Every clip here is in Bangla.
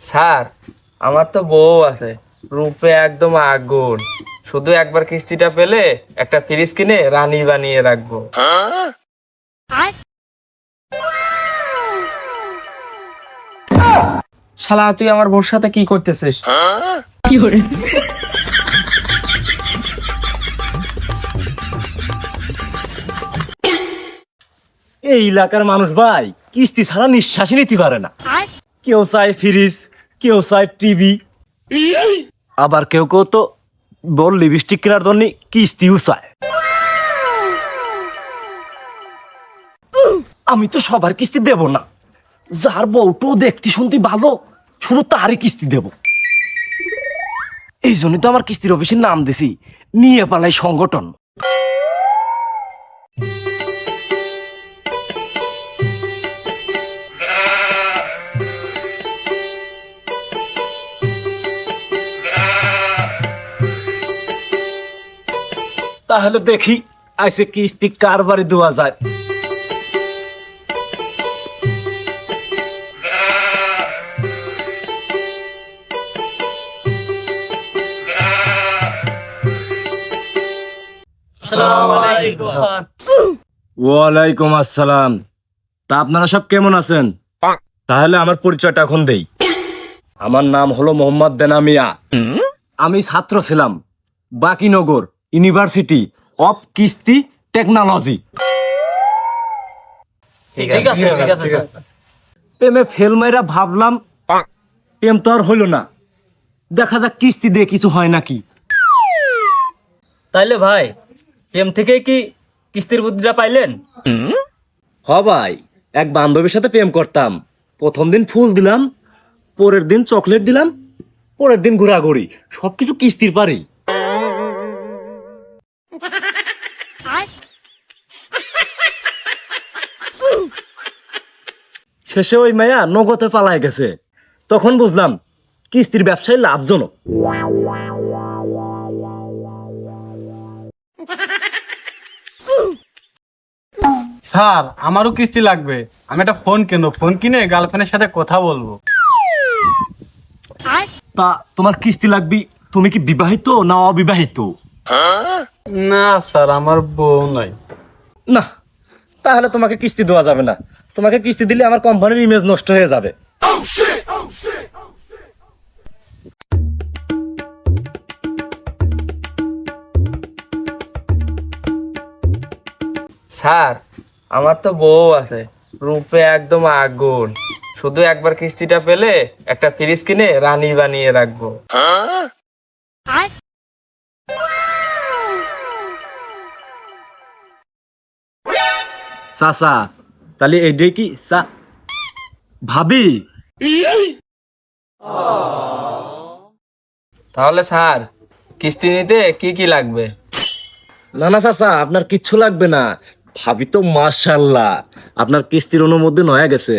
স্যার আমার তো বউ আছে। রূপে একদম আগুন। শুধু একবার কিস্তিটা পেলে একটা ফ্রিজ কিনে রানী বানিয়ে রাখব। শালা তুই আমার বোর সাথে কি করতেছিস? এই এলাকার মানুষ ভাই কিস্তি ছাড়া নিঃশ্বাসই নিতে পারে না। কেউ চায় ফ্রিজ কেউ চায় টিভি। আবার কেউ কেউ তো বল লিপস্টিক কেনার জন্য কিস্তিও চায়। আমি তো সবার কিস্তি দেব না। যার বউটাও দেখতে শুনতে ভালো, শুধু তারই কিস্তি দেব। এই জন্যই তো আমার কিস্তির অফিসের নাম দিছি, নিয়ে পালাই সংগঠন। তাহলে দেখি আইসে কিস্তি কার বাড়ি দেওয়া যায়। ওয়ালাইকুম আসসালাম। তা আপনারা সব কেমন আছেন? তাহলে আমার পরিচয়টা এখন দেই। আমার নাম হলো মোহাম্মদ দেনামিয়া। আমি ছাত্র ছিলাম বাকিনগর ইউনিভার্সিটি অফ কিস্তি টেকনোলজি ঠিক আছে ঠিক আছে স্যার প্রেমে ফেল মাইরা ভাবলাম প্রেম তো আর হইল না। দেখা যাক কিস্তি দিয়ে কিছু হয় নাকি। তাইলে ভাই প্রেম থেকে কি কিস্তির বুদ্ধিটা পাইলেন? হ ভাই এক বান্ধবীর সাথে প্রেম করতাম। প্রথম দিন ফুল দিলাম পরের দিন চকলেট দিলাম পরের দিন ঘোরাঘুরি সবকিছু কিস্তির পারেই। শেষে ওই মায়া নগদে পালায় গেছে। তখন বুঝলাম কিস্তির ব্যবসায় লাভজনক। স্যার আমারও কিস্তি লাগবে। আমি একটা ফোন কিনবো। ফোন কিনে গার্লফ্রেন্ডের সাথে কথা বলব। তা তোমার কিস্তি লাগবি তুমি কি বিবাহিত না অবিবাহিত? না স্যার আমার বউ নাই। না তাহলে তোমাকে কিস্তি দেওয়া যাবে না। তোমাকে কিস্তি দিলে আমার কোম্পানির ইমেজ নষ্ট হয়ে যাবে। স্যার আমার তো বউ আছে। রূপে একদম আগুন। শুধু একবার কিস্তিটা পেলে একটা ফ্রিজ কিনে রানী বানিয়ে রাখব। চাচা তাহলে এটাই কি সা ভাবি? তাহলে স্যার কিস্তি নিতে কি কি লাগবে? না না চাচা আপনার কিচ্ছু লাগবে না। ভাবি তো মাশাল্লাহ। আপনার কিস্তির অনুমোদন হয়ে গেছে।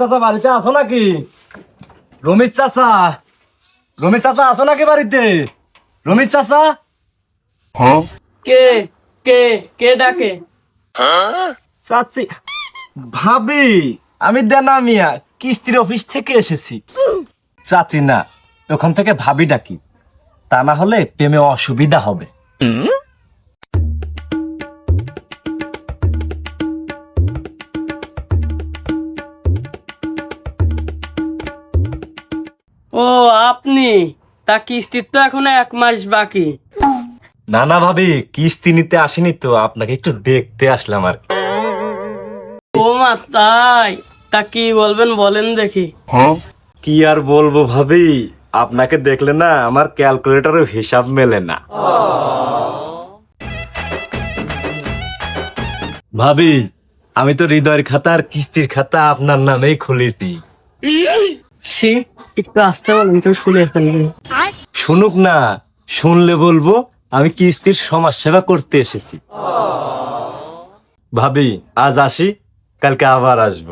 চাচা বাড়িতে আছো নাকি? রমেশ চাচা। রমেশ চাচা আছো নাকি বাড়িতে? রমেশ চাচা? কে? কে? কে ডাকে? চাচি ভাবি আমি দেনা মিয়া কিস্তির অফিস থেকে এসেছি। চাচি না ওখান থেকে ভাবি ডাকি। তা না হলে প্রেমে অসুবিধা হবে। আপনি? তা কিস্তির তো এখন এক মাস বাকি। না না ভাবি কিস্তি নিতে আসেনি তো আপনাকে একটু দেখতে আসলাম আর ও মা তাই? তা কি বলবেন বলেন দেখি। কি আর বলব ভাবি আপনাকে দেখলে না আমার ক্যালকুলেটরও হিসাব মেলে না। ভাবি আমি তো হৃদয়ের খাতা আর কিস্তির খাতা আপনার নামেই খুলেছি। সে একটু আসতে বলেন শুনে শুনুক না, শুনলে বলব, আমি কিস্তির সমাজ সেবা করতে এসেছি। ভাবি, আজ আসি, কালকে আবার আসব।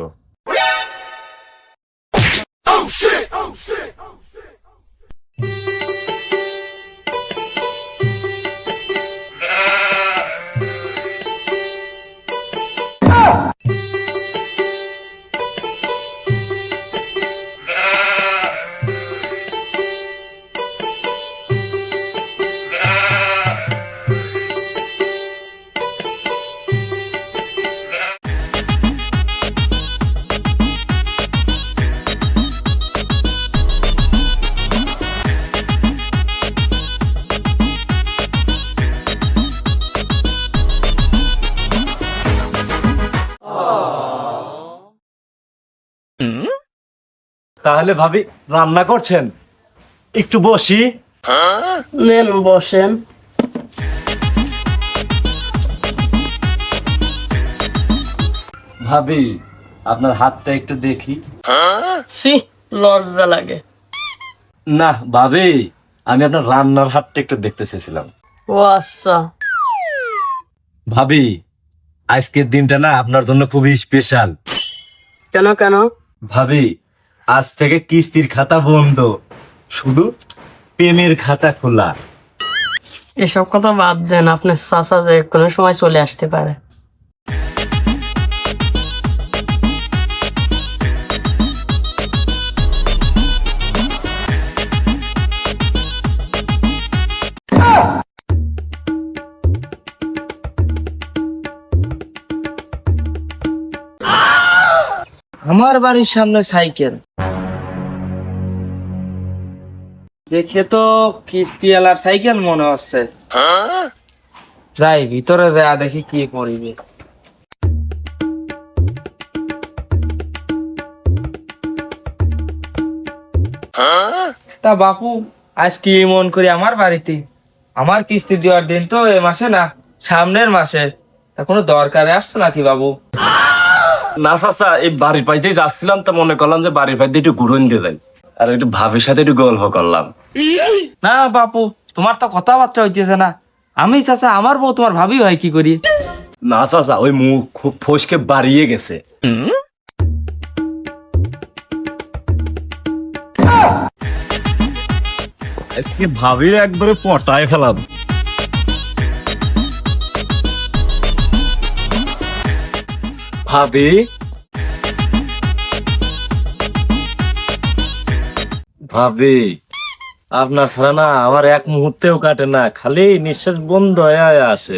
তাহলে ভাবি রান্না করছেন? একটু বসি। নেন বসেন। ভাবি আপনার হাতটা একটু দেখি। সি লজ্জা লাগে। না ভাবি আমি আপনার রান্নার হাতটা একটু দেখতে চেয়েছিলাম। ও আচ্ছা। ভাবি আজকের দিনটা না আপনার জন্য খুবই স্পেশাল কেন কেন? ভাবি আজ থেকে কিস্তির খাতা বন্ধ। শুধু প্রেমের খাতা খোলা। এসব কথা বাদ দেন, আপনার চাচা যে কোনো সময় চলে আসতে পারে। আমার বাড়ির সামনে সাইকেল। দেখে তো কিস্তিওয়ালার সাইকেল মনে হচ্ছে। যাই, ভিতরে দেয়া দেখি কি তা বাপু আজ কি মন করি আমার বাড়িতে আমার কিস্তি দেওয়ার দিন তো এ মাসে না, সামনের মাসে। তা কোনো দরকারে আসছে নাকি বাবু? না চাচা এই যাচ্ছিলাম তো মনে করলাম যে পাইতে একটু ঘুরন দিয়ে যাই। আর একটু ভাবির সাথে একটু গল্প করলাম। না বাপু তোমার তো কথাবার্তা হইতেছে না। আমি চাচা আমার বউ তোমার ভাবি হয় কি করি? না চাচা ওই মুখ খুব ফসকে বাড়িয়ে গেছে। আজকে ভাবির একবারে পটায় ফেলাম। ভাবি। ভাবে, আপনার ছাড়া না আমার এক মুহূর্তেও কাটে না, খালি নিঃশ্বাস বন্ধ হয়ে আসে।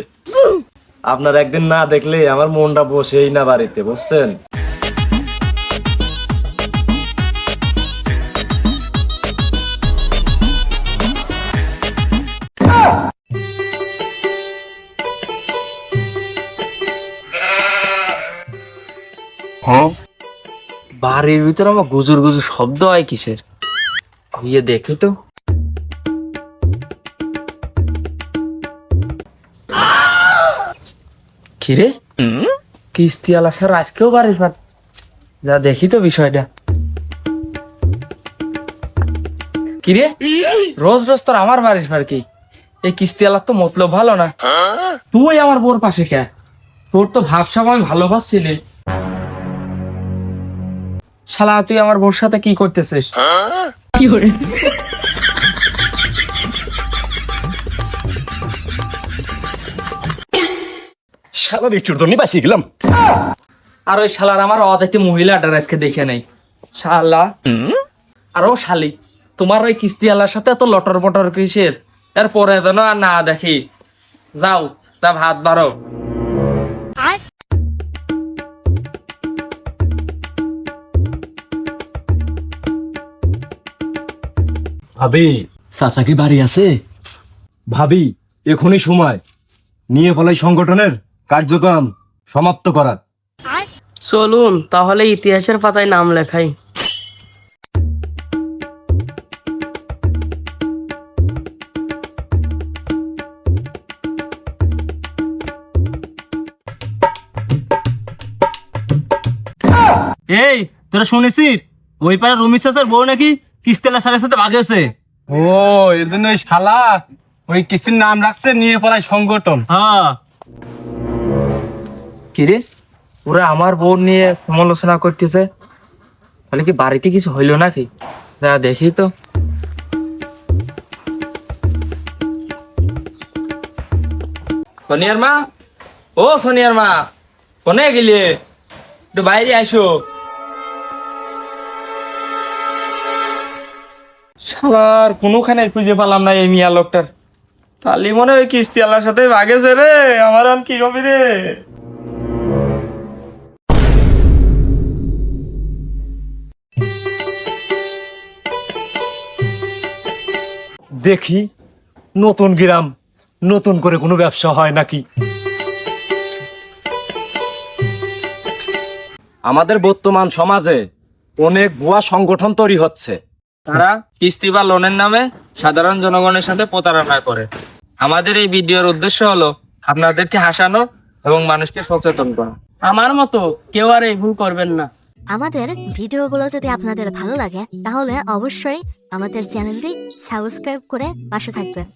আপনার একদিন না দেখলে আমার মনটা বসেই না বাড়িতে, বুঝছেন? বাড়ির ভিতরে আমার গুজুর গুজুর শব্দ হয় কিসের? গিয়ে দেখি তো। কিরে? কিস্তি আলা স্যার আজকেও বাড়ির পার যা দেখি তো বিষয়টা। কিরে? রোজ রোজ তোর আমার বাড়ির পার কি? এই কিস্তি আলার তো মতলব ভালো না। তুই আমার বোর পাশে কে? তোর তো ভাবসাব আমি ভালোবাসছিলি। শালা তুই আমার বোর সাথে কি করতেছিস? সারা একটুর জন্য বাঁচিয়ে গেলাম। আর ওই শালার আমার অদাইতে মহিলাটার আজকে দেখে নেই। শালা। আর ও শালি তোমার ওই কিস্তি আলার সাথে এত লটর পটর কিসের? এরপরে যেন আর না দেখি। যাও তা ভাত বারো ভাবি। চাচা কি বাড়ি আছে? ভাবি এখনই সময়। নিয়ে পলাই সংগঠনের কার্যক্রম সমাপ্ত করার। চলুন তাহলে ইতিহাসের পাতায় নাম লেখাই। এই তোরা শুনেছিস? ওই পাড়া রুমি চাচার বউ নাকি কিস্তেলা স্যারের সাথে বাগেছে ও এর জন্য ওই শালা ওই কিস্তির নাম রাখছে নিয়ে পলায় সংগঠন। হ্যাঁ। কিরে ওরা আমার বোন নিয়ে সমালোচনা করতেছে। তাহলে কি বাড়িতে কিছু হইল নাকি? যা দেখি তো। সোনিয়ার মা? ও সোনিয়ার মা কোনে গেলে? একটু বাইরে আসো। শালার, কোনোখানে খুঁজে পেলাম না এই মিয়া লোকটার। তাহলে মনে হয় কিস্তি আল্লাহর সাথে ভাগেছে রে, আমার আর কি হবে রে? দেখি, নতুন গ্রাম, নতুন করে কোনো ব্যবসা হয় নাকি? আমাদের বর্তমান সমাজে অনেক ভুয়া সংগঠন তৈরি হচ্ছে। তারা কিস্তি বা লোনের নামে সাধারণ জনগণের সাথে প্রতারণা করে। আমাদের এই ভিডিওর উদ্দেশ্য হলো আপনাদেরকে হাসানো এবং মানুষকে সচেতন করা। আমার মতো কেউ আর এই ভুল করবেন না। আমাদের ভিডিওগুলো যদি আপনাদের ভালো লাগে তাহলে অবশ্যই আমাদের চ্যানেলটি সাবস্ক্রাইব করে পাশে থাকবেন